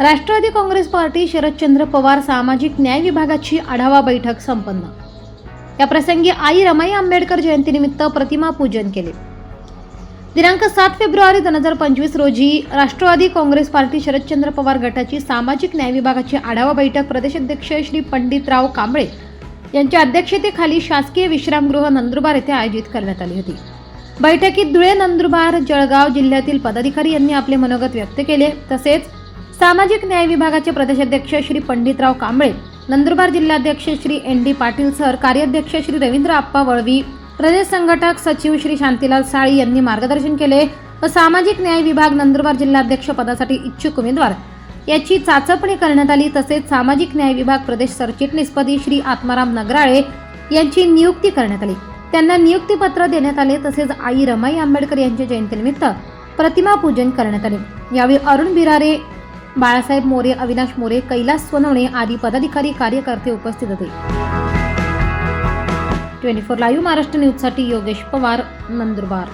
Rashtrawadi Congress party Sharadchandra Pawar सामाजिक न्याय विभागाची आढावा बैठक संपन्न. या प्रसंगी आई रमाई आंबेडकर जयंतीनिमित्त प्रतिमा पूजन केले. दिनांक सात फेब्रुवारी दोन हजार पंचवीस रोजी राष्ट्रवादी काँग्रेस पार्टी शरदचंद्र पवार गटाची सामाजिक न्याय विभागाची आढावा बैठक प्रदेशाध्यक्ष श्री पंडितराव कांबळे यांच्या अध्यक्षतेखाली शासकीय विश्रामगृह नंदुरबार येथे आयोजित करण्यात आली होती. बैठकीत धुळे नंदुरबार जळगाव जिल्ह्यातील पदाधिकारी यांनी आपले मनोगत व्यक्त केले. तसेच सामाजिक न्याय विभागाचे प्रदेशाध्यक्ष श्री पंडितराव कांबळे नंदुरबार जिल्हाध्यक्ष Shri N D Patil sir कार्याध्यक्ष श्री रवींद्र आप्पा वळवी प्रदेश संघटक सचिव श्री शांतीलाल साळी यांनी मार्गदर्शन केले व सामाजिक न्याय विभाग नंदुरबार जिल्हाध्यक्ष पदासाठी इच्छुक उमेदवार. याची चाचपणी करण्यात आली तसेच सामाजिक न्याय विभाग प्रदेश सरचिटणीसपदी श्री आत्माराम नगराळे यांची नियुक्ती करण्यात आली. त्यांना नियुक्तीपत्र देण्यात आले तसेच आई रमाई आंबेडकर यांच्या जयंतीनिमित्त प्रतिमा पूजन करण्यात आले. यावेळी अरुण बिरारे बाळासाहेब मोरे अविनाश मोरे कैलास सोनवणे आदी पदाधिकारी कार्यकर्ते उपस्थित होते. ट्वेंटी फोर लाईव्ह महाराष्ट्र न्यूजसाठी योगेश पवार नंदुरबार.